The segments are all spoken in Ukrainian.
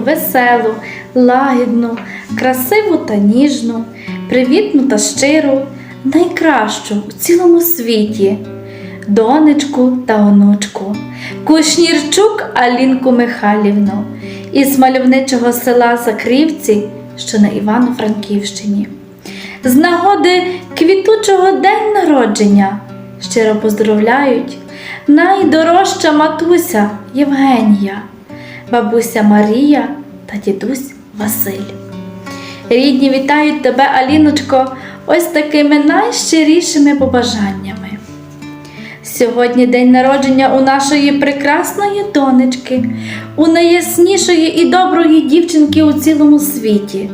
веселу, лагідну, красиву та ніжну, привітну та щиру, найкращу у цілому світі, донечку та онучку, Кушнірчук Алінку Михайлівну із мальовничого села Закрівці, що на Івано-Франківщині. З нагоди квітучого день народження щиро поздоровляють найдорожча матуся Євгенія, бабуся Марія та дідусь Василь. Рідні вітають тебе, Аліночко, ось такими найщирішими побажаннями. Сьогодні день народження у нашої прекрасної донечки, у найяснішої і доброї дівчинки у цілому світі.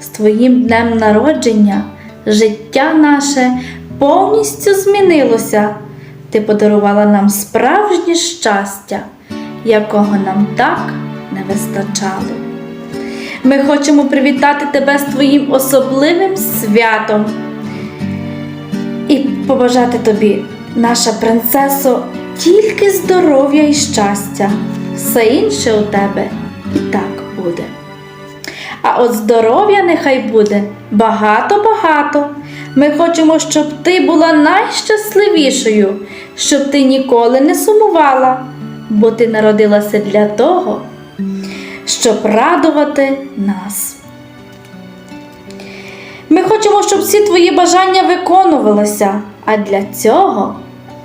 З твоїм днем народження життя наше повністю змінилося. Ти подарувала нам справжнє щастя, якого нам так не вистачало. Ми хочемо привітати тебе з твоїм особливим святом і побажати тобі, наша принцесо, тільки здоров'я і щастя. Все інше у тебе і так буде. А от здоров'я нехай буде багато-багато. Ми хочемо, щоб ти була найщасливішою, щоб ти ніколи не сумувала, бо ти народилася для того, щоб радувати нас. Ми хочемо, щоб всі твої бажання виконувалися, а для цього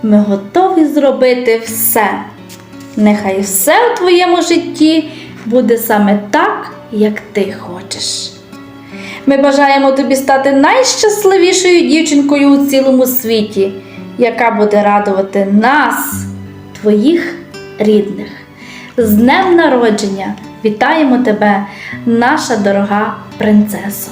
ми готові зробити все. Нехай все у твоєму житті буде саме так, як ти хочеш. Ми бажаємо тобі стати найщасливішою дівчинкою у цілому світі, яка буде радувати нас, твоїх рідних. З днем народження вітаємо тебе, наша дорога принцесо!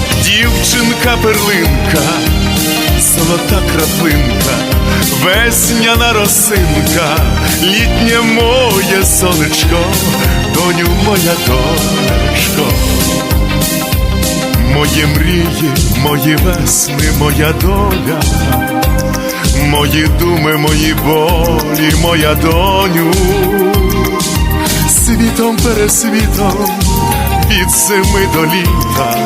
Дівчинка перлинка, золота краплинка, весняна росинка, літнє моє сонечко, доню моя донечко. Мої мрії, мої весни, моя доля, мої думи, мої болі, моя доню, світом пересвітом від зими до літа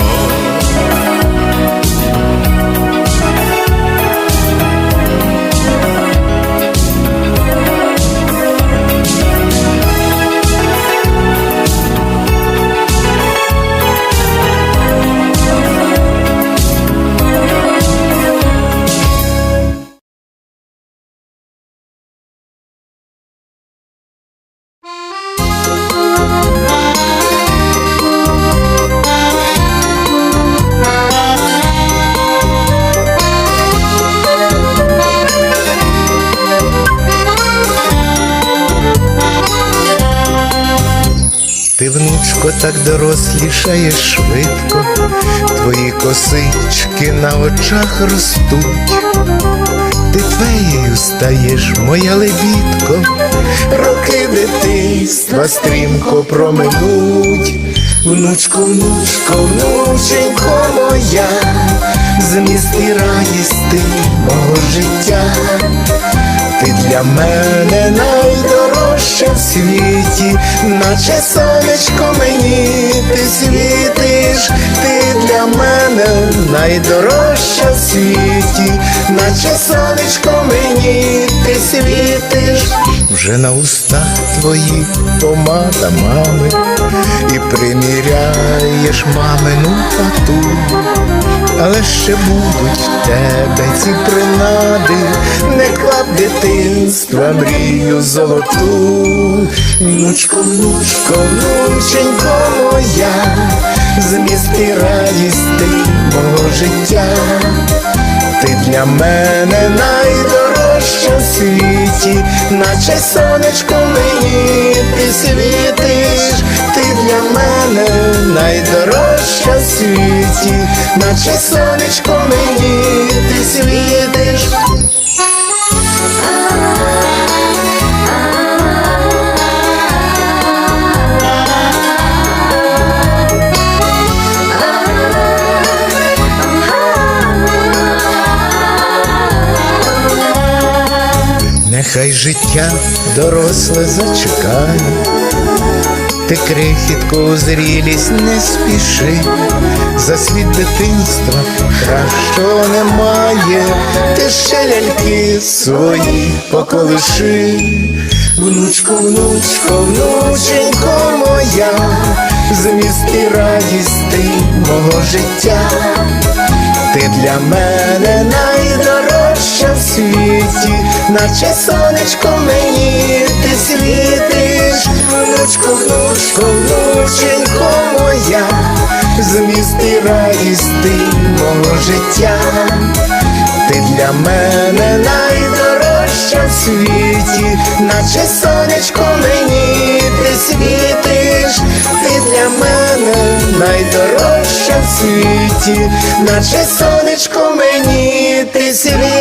Ти, так дорослішаєш швидко, твої косички на очах ростуть, ти феєю стаєш, моя лебідко, роки дитинства стрімко проминуть, внучко, внучко, внученько моя, зміст і радість ти мого життя. Ти для мене найдорожча в світі, наче сонечко мені. Ти світиш, ти для мене найдорожча в світі, наче сонечко мені. Ти світиш, вже на устах твоїх помада мами, і приміряєш мамину тату але ще будуть в тебе ці принади, не клап дитинства, мрію золоту, внучко, внучко, внученько моя, зміст і радість мого життя, ти для мене найдорожча в світі, наче сонечко мені ти світиш, ти для мене найдорожча в світі, наче сонечко мені ти світиш. Нехай життя доросле зачекає, ти крихітку зрілість не спіши, за світ дитинства кращого немає, ти ще ляльки свої поколиши, внучко, внучко, внученько моя, зміст і радість ти мого життя. Ти для мене найдорожча в світі, наче сонечко мені ти світиш, внучко, внучко, внученько моя, зміст і радість мого життя, ти для мене найдорожча в світі, наче сонечко мені ти світиш, ти для мене найдорожча в світі, наче сонечко мені ти світиш.